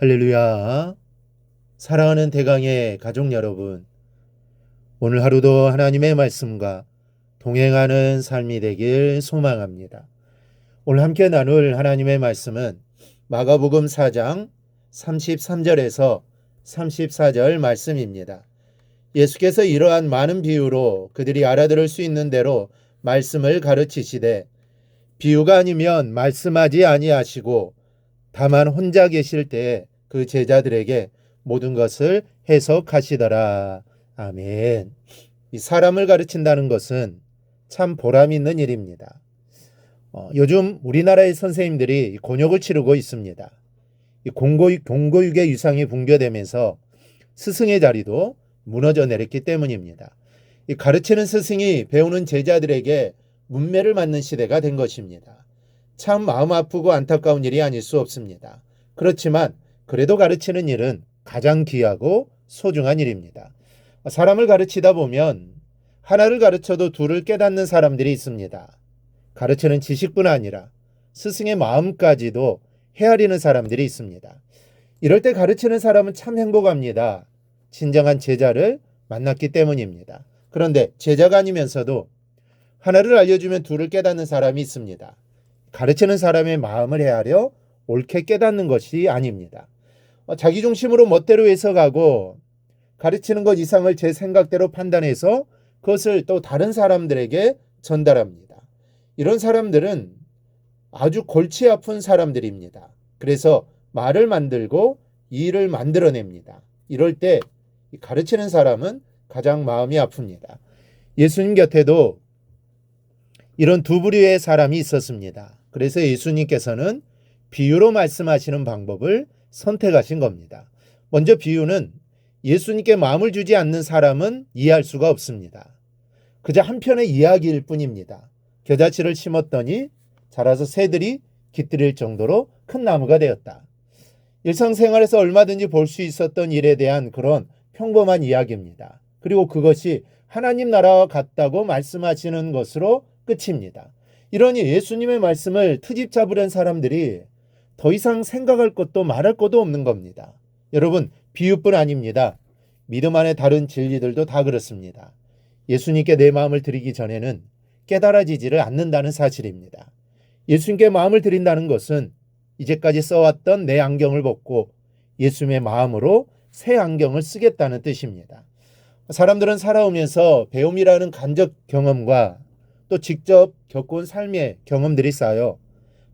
할렐루야. 사랑하는 대강의 가족 여러분. 오늘 하루도 하나님의 말씀과 동행하는 삶이 되길 소망합니다. 오늘 함께 나눌 하나님의 말씀은 마가복음 4장 33절에서 34절 말씀입니다. 예수께서 이러한 많은 비유로 그들이 알아들을 수 있는 대로 말씀을 가르치시되 비유가 아니면 말씀하지 아니하시고 다만 혼자 계실 때에 그 제자들에게 모든 것을 해석하시더라. 아멘. 이 사람을 가르친다는 것은 참 보람 있는 일입니다. 어, 요즘 우리나라의 선생님들이 곤욕을 치르고 있습니다. 이 공고, 공고육의 유상이 붕괴되면서 스승의 자리도 무너져 내렸기 때문입니다. 이 가르치는 스승이 배우는 제자들에게 문매를 맞는 시대가 된 것입니다. 참 마음 아프고 안타까운 일이 아닐 수 없습니다. 그렇지만 그래도 가르치는 일은 가장 귀하고 소중한 일입니다. 사람을 가르치다 보면 하나를 가르쳐도 둘을 깨닫는 사람들이 있습니다. 가르치는 지식뿐 아니라 스승의 마음까지도 헤아리는 사람들이 있습니다. 이럴 때 가르치는 사람은 참 행복합니다. 진정한 제자를 만났기 때문입니다. 그런데 제자가 아니면서도 하나를 알려주면 둘을 깨닫는 사람이 있습니다. 가르치는 사람의 마음을 헤아려 옳게 깨닫는 것이 아닙니다. 어, 자기 중심으로 멋대로 해석하고 가르치는 것 이상을 제 생각대로 판단해서 그것을 또 다른 사람들에게 전달합니다. 이런 사람들은 아주 골치 아픈 사람들입니다. 그래서 말을 만들고 일을 만들어냅니다. 이럴 때 가르치는 사람은 가장 마음이 아픕니다. 예수님 곁에도 이런 두 부류의 사람이 있었습니다. 그래서 예수님께서는 비유로 말씀하시는 방법을 선택하신 겁니다. 먼저 비유는 예수님께 마음을 주지 않는 사람은 이해할 수가 없습니다. 그저 한편의 이야기일 뿐입니다. 겨자치를 심었더니 자라서 새들이 깃들일 정도로 큰 나무가 되었다. 일상생활에서 얼마든지 볼 수 있었던 일에 대한 그런 평범한 이야기입니다. 그리고 그것이 하나님 나라와 같다고 말씀하시는 것으로 끝입니다. 이러니 예수님의 말씀을 트집 잡으려는 사람들이 더 이상 생각할 것도 말할 것도 없는 겁니다. 여러분, 비유뿐 아닙니다. 믿음 안에 다른 진리들도 다 그렇습니다. 예수님께 내 마음을 드리기 전에는 깨달아지지를 않는다는 사실입니다. 예수님께 마음을 드린다는 것은 이제까지 써왔던 내 안경을 벗고 예수님의 마음으로 새 안경을 쓰겠다는 뜻입니다. 사람들은 살아오면서 배움이라는 간접 경험과 또 직접 겪은 삶의 경험들이 쌓여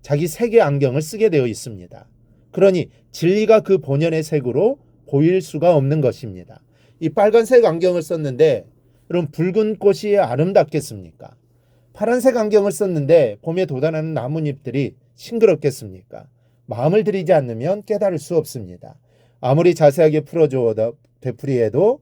자기 색의 안경을 쓰게 되어 있습니다. 그러니 진리가 그 본연의 색으로 보일 수가 없는 것입니다. 이 빨간색 안경을 썼는데 그럼 붉은 꽃이 아름답겠습니까? 파란색 안경을 썼는데 봄에 돋아나는 나뭇잎들이 싱그럽겠습니까? 마음을 들이지 않으면 깨달을 수 없습니다. 아무리 자세하게 풀어주어도 되풀이해도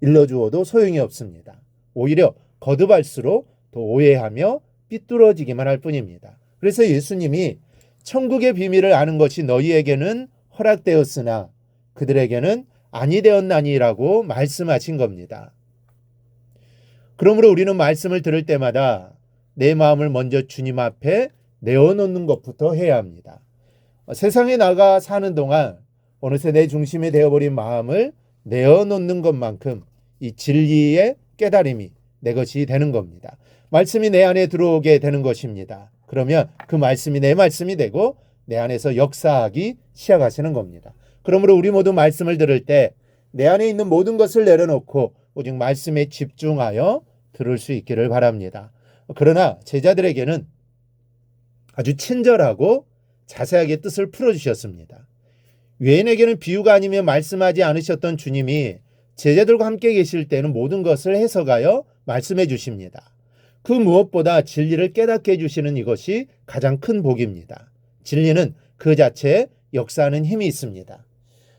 일러주어도 소용이 없습니다. 오히려 거듭할수록 더 오해하며 삐뚤어지기만 할 뿐입니다. 그래서 예수님이 천국의 비밀을 아는 것이 너희에게는 허락되었으나 그들에게는 아니 되었나니라고 말씀하신 겁니다. 그러므로 우리는 말씀을 들을 때마다 내 마음을 먼저 주님 앞에 내어놓는 것부터 해야 합니다. 세상에 나가 사는 동안 어느새 내 중심이 되어버린 마음을 내어놓는 것만큼 이 진리의 깨달음이 내 것이 되는 겁니다. 말씀이 내 안에 들어오게 되는 것입니다. 그러면 그 말씀이 내 말씀이 되고 내 안에서 역사하기 시작하시는 겁니다. 그러므로 우리 모두 말씀을 들을 때 내 안에 있는 모든 것을 내려놓고 오직 말씀에 집중하여 들을 수 있기를 바랍니다. 그러나 제자들에게는 아주 친절하고 자세하게 뜻을 풀어주셨습니다. 외인에게는 비유가 아니면 말씀하지 않으셨던 주님이 제자들과 함께 계실 때는 모든 것을 해석하여 말씀해 주십니다. 그 무엇보다 진리를 깨닫게 해주시는 이것이 가장 큰 복입니다. 진리는 그 자체에 역사하는 힘이 있습니다.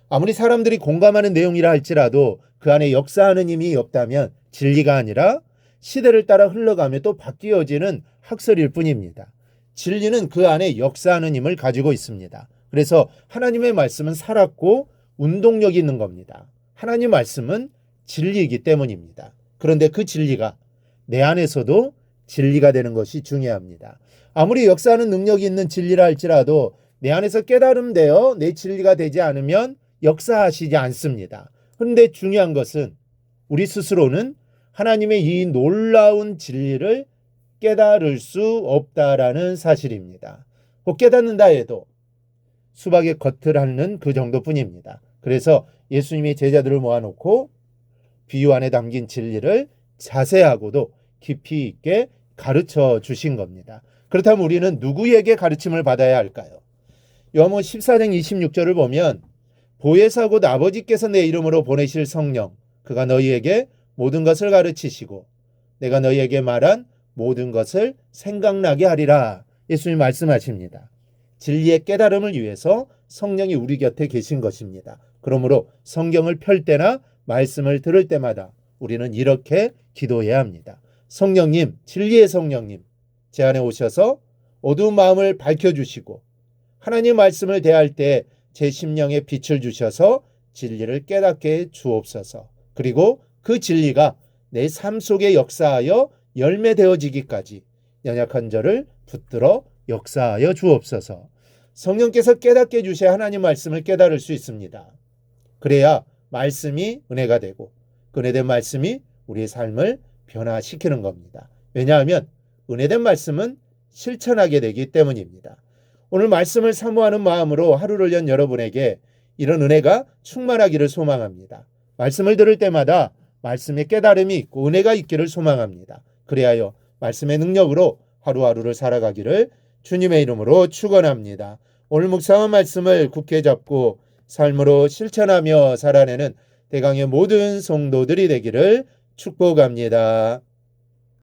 아무리 사람들이 공감하는 내용이라 할지라도 그 안에 역사하는 힘이 없다면 진리가 아니라 시대를 따라 흘러가며 또 바뀌어지는 학설일 뿐입니다. 진리는 그 안에 역사하는 힘을 가지고 있습니다. 그래서 하나님의 말씀은 살았고 운동력이 있는 겁니다. 하나님 말씀은 진리이기 때문입니다. 그런데 그 진리가 내 안에서도 진리가 되는 것이 중요합니다. 아무리 역사하는 능력이 있는 진리라 할지라도 내 안에서 깨달음되어 내 진리가 되지 않으면 역사하시지 않습니다. 그런데 중요한 것은 우리 스스로는 하나님의 이 놀라운 진리를 깨달을 수 없다라는 사실입니다. 곧 깨닫는다 해도 수박의 겉을 핥는 그 정도뿐입니다. 그래서 예수님이 제자들을 모아놓고 비유 안에 담긴 진리를 자세하고도 깊이 있게 가르쳐 주신 겁니다. 그렇다면 우리는 누구에게 가르침을 받아야 할까요? 요한복음 14장 26절을 보면 보혜사 곧 아버지께서 내 이름으로 보내실 성령 그가 너희에게 모든 것을 가르치시고 내가 너희에게 말한 모든 것을 생각나게 하리라 예수님 말씀하십니다. 진리의 깨달음을 위해서 성령이 우리 곁에 계신 것입니다. 그러므로 성경을 펼 때나 말씀을 들을 때마다 우리는 이렇게 기도해야 합니다. 성령님, 진리의 성령님, 제 안에 오셔서 어두운 마음을 밝혀주시고 하나님 말씀을 대할 때 제 심령에 빛을 주셔서 진리를 깨닫게 해 주옵소서. 그리고 그 진리가 내 삶 속에 역사하여 열매되어지기까지 연약한 저를 붙들어 역사하여 주옵소서. 성령께서 깨닫게 해 주셔야 하나님 말씀을 깨달을 수 있습니다. 그래야 말씀이 은혜가 되고 그 은혜된 말씀이 우리의 삶을 변화시키는 겁니다. 왜냐하면 은혜된 말씀은 실천하게 되기 때문입니다. 오늘 말씀을 사모하는 마음으로 하루를 연 여러분에게 이런 은혜가 충만하기를 소망합니다. 말씀을 들을 때마다 말씀의 깨달음이 있고 은혜가 있기를 소망합니다. 그리하여 말씀의 능력으로 하루하루를 살아가기를 주님의 이름으로 축원합니다. 오늘 묵상한 말씀을 굳게 잡고 삶으로 실천하며 살아내는 대강의 모든 성도들이 되기를 축복합니다.